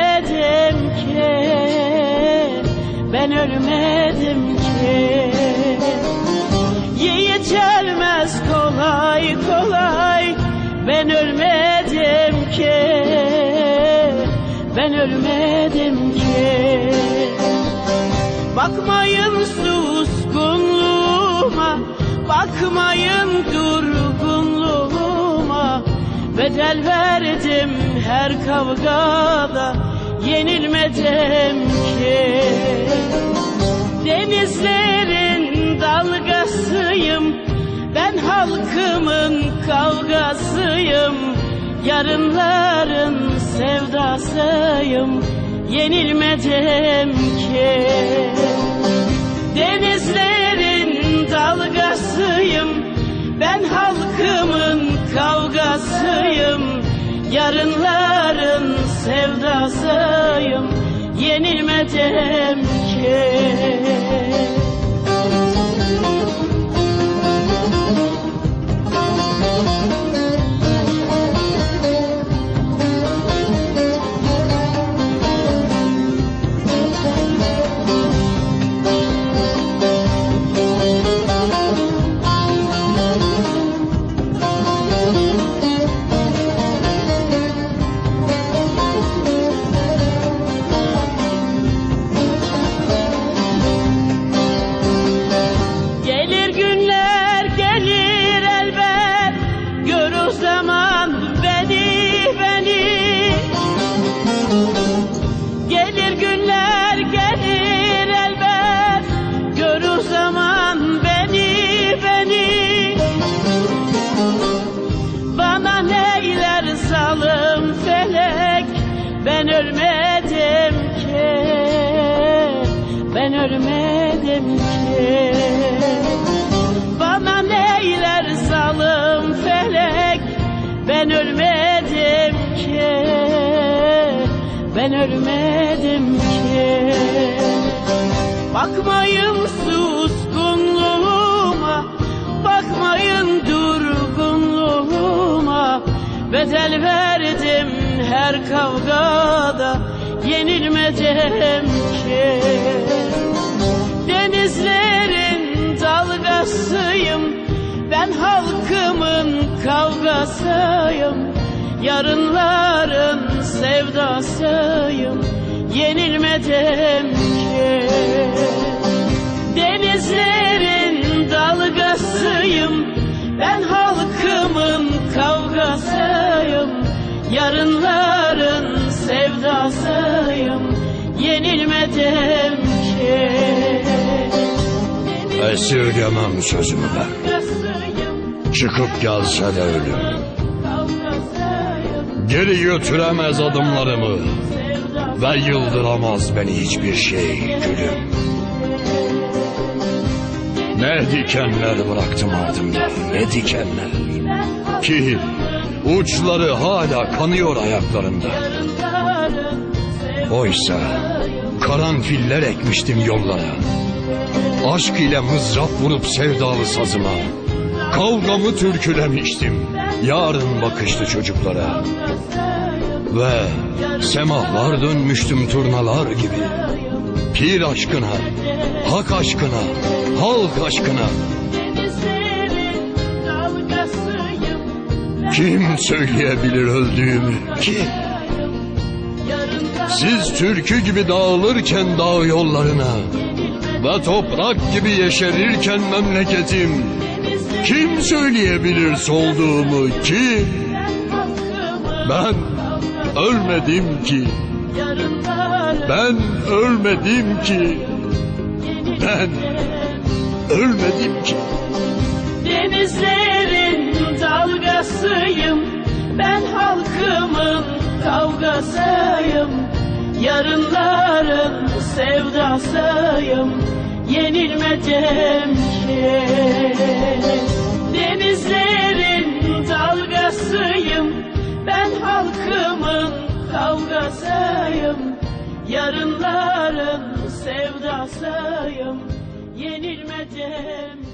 ölmedim ki. Ben ölmedim ki. Yiğit gelmez kolay kolay. Ben ölmedim ki. Ben ölmedim ki. Bakmayın suskunluğuma Bakmayın dur Bedel verdim her kavgada Yenilmedim ki. Denizlerin dalgasıyım Ben halkımın kavgasıyım. Yarınların sevdasıyım Yenilmedim ki. Denizlerin dalgasıyım Ben halkımın kavgasıyım Yarınların sevdasıyım. Yenilmedim ki Ben ölmedim ki. Bana neyler zalim felek Ben ölmedim ki. Ben ölmedim ki. Bakmayın suskunluğuma Bakmayın durgunluğuma. Bedel verdim her kavgada Yenilmedim ki Denizlerin dalgasıyım. Ben halkımın kavgasıyım. Yarınların sevdasıyım. Yenilmedim ki Esirgemem sözümü ben. Çıkıp gelse de ölüm. Geri götüremez adımlarımı. Ve yıldıramaz beni hiçbir şey gülüm. Ne dikenler bıraktım ardımda, ne dikenler. Ki uçları hala kanıyor ayaklarında. Oysa karanfiller ekmiştim yollara. Aşk ile mızrap vurup sevdalı sazıma. Kavgamı türkülemiştim. Yarın bakışlı çocuklara. Ve semahlar dönmüştüm turnalar gibi. Pir aşkına, hak aşkına, halk aşkına. Kim söyleyebilir öldüğümü? Kim? Siz türkü gibi dağılırken dağ yollarına ve toprak gibi yeşerirken memleketim kim söyleyebilir solduğumu kim? Ben ölmedim ki. Ben ölmedim ki. Ben ölmedim ki. Denizlerin dalgasıyım. Ben halkımın kavgasıyım Yarınların sevdasıyım Yenilmedim ki Denizlerin dalgasıyım Ben halkımın kavgasıyım. Yarınların sevdasıyım Yenilmedim ki